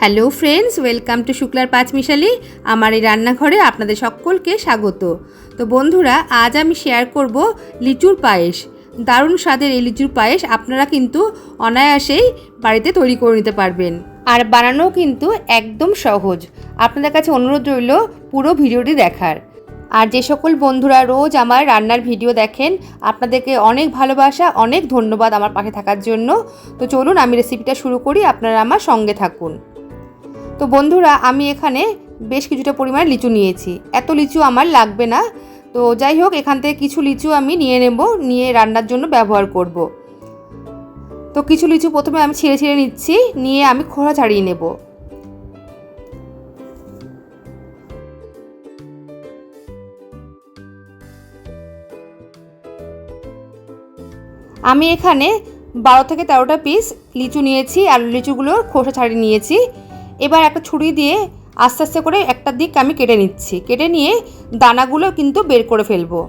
Hello friends, welcome to শুক্লার পাঁচমিশালি। আমার এই রান্নাঘরে আপনাদের সকলকে স্বাগত। তো বন্ধুরা, আজ আমি শেয়ার করব লিচুর পায়েস। দারুণ স্বাদের এই লিচুর পায়েস আপনারা কিন্তু অনায়াসেই বাড়িতে তৈরি করে নিতে পারবেন। আর বানানো কিন্তু একদম সহজ। আপনাদের কাছে অনুরোধ রইল পুরো ভিডিওটি দেখার। আর যে সকল বন্ধুরা রোজ আমার রান্নার ভিডিও দেখেন, আপনাদেরকে অনেক ভালোবাসা, অনেক ধন্যবাদ আমার পাশে থাকার জন্য। তো চলুন আমি রেসিপিটা শুরু করি, আপনারা আমার সঙ্গে থাকুন। তো বন্ধুরা, আমি এখানে বেশ কিছুটা পরিমাণ লিচু নিয়েছি। এত লিচু আমার লাগবে না। তো যাই হোক, এখান থেকে কিছু লিচু আমি নিয়ে নেব, নিয়ে রান্নার জন্য ব্যবহার করব। তো কিছু লিচু প্রথমে আমি ছিঁড়ে ছিঁড়ে নিচ্ছি, নিয়ে আমি খোড়া ছাড়িয়ে নেব। আমি এখানে বারো থেকে তেরোটা পিস লিচু নিয়েছি, আর লিচুগুলোর খোসা ছাড়িয়ে নিয়েছি। এবার একটা ছুরি দিয়ে আস্তে আস্তে করে একটা দিক আমি কেটে নিচ্ছি। কেটে নিয়ে দানাগুলো কিন্তু বের করে ফেলব।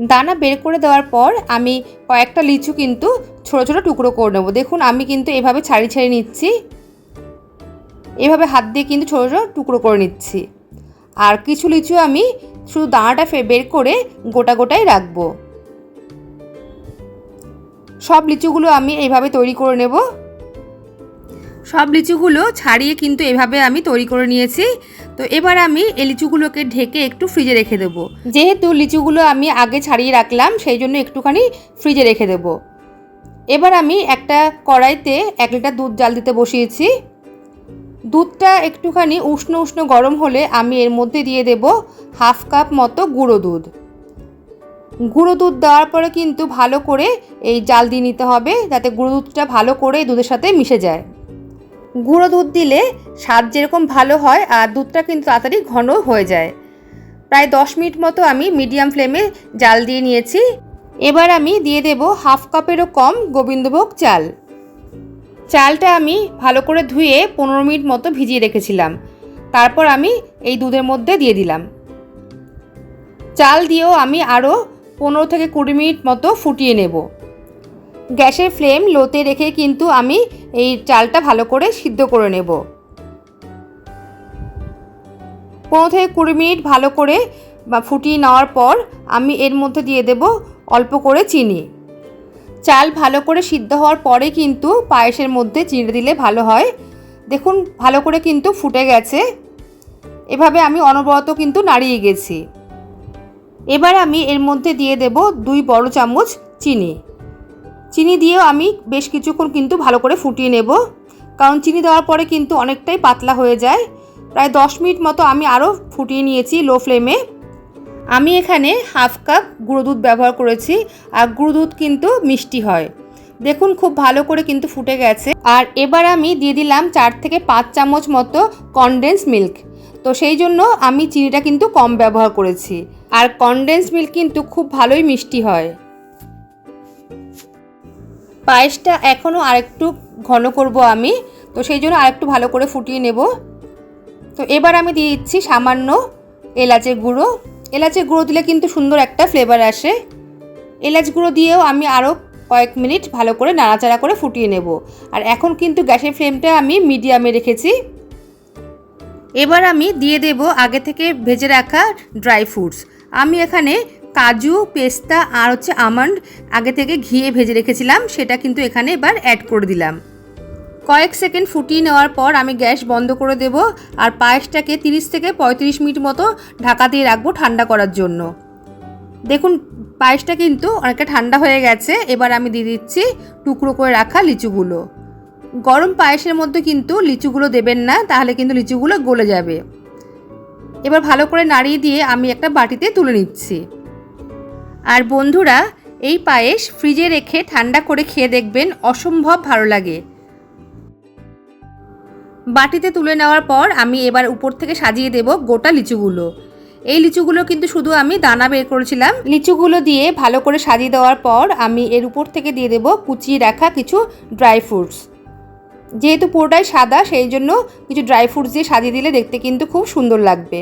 দানা বের করে দেওয়ার পর আমি কয়েকটা লিচু কিন্তু ছোটো ছোটো টুকরো করে নেব। দেখুন, আমি কিন্তু এভাবে ছাড়ি ছাড়ি নিচ্ছি। এভাবে হাত দিয়ে কিন্তু ছোটো ছোটো টুকরো করে নিচ্ছি। আর কিছু লিচু আমি শুধু দানাটা ফে বের করে গোটা গোটাই রাখব। সব লিচুগুলো আমি এইভাবে তৈরি করে নেব। সব লিচুগুলো ছাড়িয়ে কিন্তু এভাবে আমি তৈরি করে নিয়েছি। তো এবার আমি এই লিচুগুলোকে ঢেকে একটু ফ্রিজে রেখে দেবো। যেহেতু লিচুগুলো আমি আগে ছাড়িয়ে রাখলাম, সেই জন্য একটুখানি ফ্রিজে রেখে দেবো। এবার আমি একটা কড়াইতে এক লিটার দুধ জাল দিতে বসিয়েছি। দুধটা একটুখানি উষ্ণ উষ্ণ গরম হলে আমি এর মধ্যে দিয়ে দেব হাফ কাপ মতো গুঁড়ো দুধ। গুঁড়ো দুধ দেওয়ার পরে কিন্তু ভালো করে এই জাল দিয়ে নিতে হবে, যাতে গুঁড়ো দুধটা ভালো করে দুধের সাথে মিশে যায়। গুঁড়ো দুধ দিলে স্বাদ যেরকম ভালো হয় আর দুধটা কিন্তু তাড়াতাড়ি ঘন হয়ে যায়। প্রায় দশ মিনিট মতো আমি মিডিয়াম ফ্লেমে জাল দিয়ে নিয়েছি। এবার আমি দিয়ে দেব হাফ কাপেরও কম গোবিন্দভোগ চাল। চালটা আমি ভালো করে ধুয়ে পনেরো মিনিট মতো ভিজিয়ে রেখেছিলাম। তারপর আমি এই দুধের মধ্যে দিয়ে দিলাম। চাল দিয়েও আমি আরও পনেরো থেকে কুড়ি মিনিট মতো ফুটিয়ে নেব। গ্যাসের ফ্লেম লোতে রেখে কিন্তু আমি এই চালটা ভালো করে সিদ্ধ করে নেব। পনেরো থেকে কুড়ি মিনিট ভালো করে বা ফুটিয়ে নেওয়ার পর আমি এর মধ্যে দিয়ে দেব অল্প করে চিনি। চাল ভালো করে সিদ্ধ হওয়ার পরে কিন্তু পায়েসের মধ্যে চিনি দিলে ভালো হয়। দেখুন, ভালো করে কিন্তু ফুটে গেছে। এভাবে আমি অনবরত কিন্তু নাড়িয়ে গেছি। এবার আমি এর মধ্যে দিয়ে দেব দুই বড় চামচ চিনি। চিনি দিয়েও আমি বেশ কিছুক্ষণ কিন্তু ভালো করে ফুটিয়ে নেব। কারণ চিনি দেওয়ার পরে কিন্তু অনেকটাই পাতলা হয়ে যায়। প্রায় দশ মিনিট মতো আমি আরও ফুটিয়ে নিয়েছি লো ফ্লেমে। আমি এখানে হাফ কাপ গুঁড়ো দুধ ব্যবহার করেছি আর গুঁড়ো দুধ কিন্তু মিষ্টি হয়। দেখুন খুব ভালো করে কিন্তু ফুটে গেছে। আর এবার আমি দিয়ে দিলাম চার থেকে পাঁচ চামচ মতো কনডেন্স মিল্ক তো সেই জন্য আমি চিনিটা কিন্তু কম ব্যবহার করেছি। আর কনডেন্স মিল্ক কিন্তু খুব ভালোই মিষ্টি হয়। পায়েসটা এখনও আরেকটু ঘন করব আমি। তো সেই জন্য আরেকটু ভালো করে ফুটিয়ে নেব। তো এবার আমি দিয়ে দিচ্ছি সামান্য এলাচের গুঁড়ো। এলাচের গুঁড়ো দিলে কিন্তু সুন্দর একটা ফ্লেভার আসে। এলাচ গুঁড়ো দিয়েও আমি আরও কয়েক মিনিট ভালো করে নাড়াচাড়া করে ফুটিয়ে নেব। আর এখন কিন্তু গ্যাসের ফ্লেমটা আমি মিডিয়ামে রেখেছি। এবার আমি দিয়ে দেব আগে থেকে ভেজে রাখা ড্রাই ফ্রুটস। আমি এখানে কাজু, পেস্তা আর হচ্ছে আমন্ড আগে থেকে ঘিয়ে ভেজে রেখেছিলাম, সেটা কিন্তু এখানে এবার অ্যাড করে দিলাম। কয়েক সেকেন্ড ফুটিয়ে নেওয়ার পর আমি গ্যাস বন্ধ করে দেব আর পায়েসটাকে 30 থেকে পঁয়ত্রিশ মিনিট মতো ঢাকা দিয়ে রাখব ঠান্ডা করার জন্য। দেখুন, পায়েসটা কিন্তু অনেকটা ঠান্ডা হয়ে গেছে, এবার আমি দিয়ে দিচ্ছি টুকরো করে রাখা লিচুগুলো। গরম পায়েসের মধ্যে কিন্তু লিচুগুলো দেবেন না, তাহলে কিন্তু লিচুগুলো গলে যাবে। এবার ভালো করে নাড়িয়ে দিয়ে আমি একটা বাটিতে তুলে নিচ্ছি। আর বন্ধুরা, এই পায়েস ফ্রিজে রেখে ঠান্ডা করে খেয়ে দেখবেন অসম্ভব ভালো লাগে। বাটিতে তুলে নেওয়ার পর আমি এবার উপর থেকে সাজিয়ে দেব গোটা লিচুগুলো। এই লিচুগুলো কিন্তু শুধু আমি দানা বের করেছিলাম। লিচুগুলো দিয়ে ভালো করে সাজিয়ে দেওয়ার পর আমি এর উপর থেকে দিয়ে দেব কুচিয়ে রাখা কিছু ড্রাই ফ্রুটস। যেহেতু পুরোটাই সাদা, সেই জন্য কিছু ড্রাই ফ্রুটস দিয়ে সাজিয়ে দিলে দেখতে কিন্তু খুব সুন্দর লাগবে।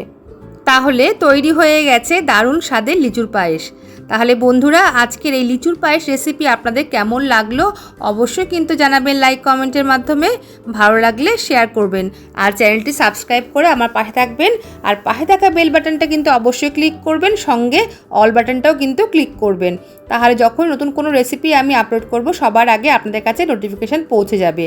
তাহলে তৈরি হয়ে গেছে দারুণ স্বাদের লিচুর পায়েস। তাহলে বন্ধুরা, আজকের এই লিচুর পায়েস রেসিপি আপনাদের কেমন লাগল অবশ্যই কিন্তু জানাবেন লাইক কমেন্টের মাধ্যমে। ভালো লাগলে শেয়ার করবেন। আর চ্যানেলটি সাবস্ক্রাইব করে আমার পাশে থাকবেন। আর পাশে থাকা বেল বাটনটা কিন্তু অবশ্যই ক্লিক করবেন। সঙ্গে অল বাটনটাও কিন্তু ক্লিক করবেন। তাহলে যখন নতুন কোনো রেসিপি আমি আপলোড করব, সবার আগে আপনাদের কাছে নোটিফিকেশান পৌঁছে যাবে।